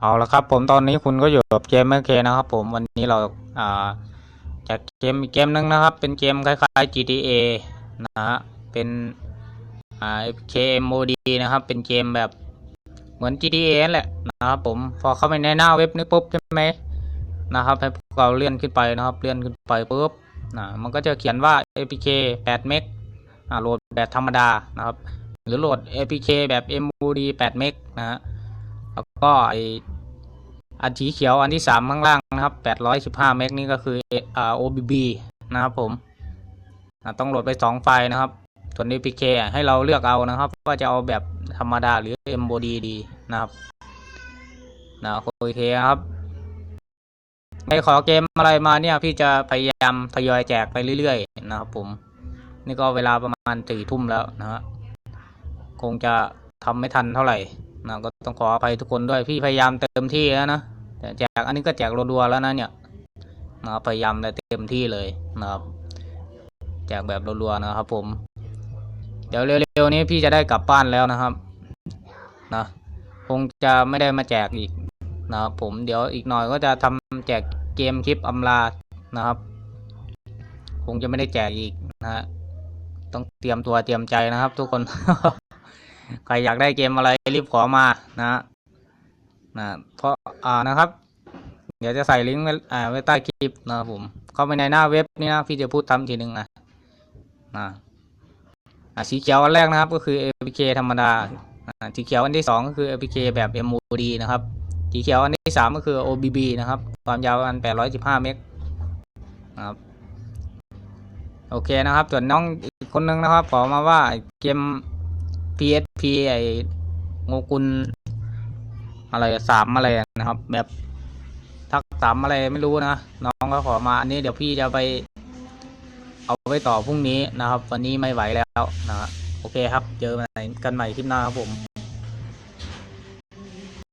เอาละครับผมตอนนี้คุณก็อยู่กับเกมเมอร์เคนะครับผมวันนี้เราอ่าจากเกมอีกเกมหนึงนะครับ เป็นเกมคล้ายๆ GTA นะฮะเป็นอ่า KMOD นะครับ เป็นเกมแบบเหมือน GTA แหละนะครับผมพอเข้าไปในหน้าเว็บนี้ปุ๊บใช่ไหมนะครับให้พวกเราเลื่อนขึ้นไปนะครับ เลื่อนขึ้นไปปุ๊บนะมันก็จะเขียนว่า APK 8 เมกอ่าโหลดแบบธรรมดานะครับ หรือโหลด APK แบบ MOD 8 เมกนะฮะ ก็ไออันสีเขียวอันที่สามข้างล่างนะครับ815เมกนี่ก็คืออ่า OBB นะครับผมต้องโหลดไป2ไฟล์นะครับ ส่วน APK ให้เราเลือกเอานะครับว่าจะเอาแบบธรรมดาหรือ MOD ดีนะครับนะโอเคครับไม่ขอเกมอะไรมาเนี่ยพี่จะพยายามทยอยแจกไปเรื่อยๆนะครับผม นี่ก็เวลาประมาณสี่ทุ่มแล้วนะฮะคงจะทำไม่ทันเท่าไหร่ นะก็ต้องขออภัยทุกคนด้วยพี่พยายามเต็มที่แล้วนะแต่แจกอันนี้ก็แจกรัวๆแล้วนะเนี่ยนะพยายามแต่เต็มที่เลยนะครับแจกแบบรัวๆนะครับ ผม เดี๋ยวเร็วๆนี้พี่จะได้กลับบ้านแล้วนะครับนะคงจะไม่ได้มาแจกอีกนะครับผมเดี๋ยวอีกหน่อยก็จะทำแจกเกมคลิปอำลานะครับ คงจะไม่ได้แจกอีกนะฮะต้องเตรียมตัวเตรียมใจนะครับ ทุกคน ใครอยากได้เกมอะไรรีบขอมานะนะเพราะอ่านะครับ เดี๋ยวจะใส่ลิงก์ไว้อ่าไว้ใต้คลิปนะครับผม เข้าไปในหน้าเว็บนี่นะพี่จะพูดทำทีหนึ่งนะนะอ่าสีเขียวอันแรกนะครับก็คือ APK ธรรมดาอ่าสีเขียวอันที่สองก็คือ APK แบบ MOD นะครับสีเขียวอันที่สามก็คือ OBB นะครับ ความยาวอัน815เมกนะครับโอเคนะครับส่วนน้องอีกคนนึงนะครับขอมาว่าเกม PSP ไอโงกุลอะไรสามอะไรนะครับ แบบทักสามอะไรไม่รู้นะ น้องก็ขอมาอันนี้เดี๋ยวพี่จะไป เอาไว้ต่อพรุ่งนี้นะครับ วันนี้ไม่ไหวแล้วนะฮะโอเคครับ เจอกันใหม่คลิปหน้าครับผม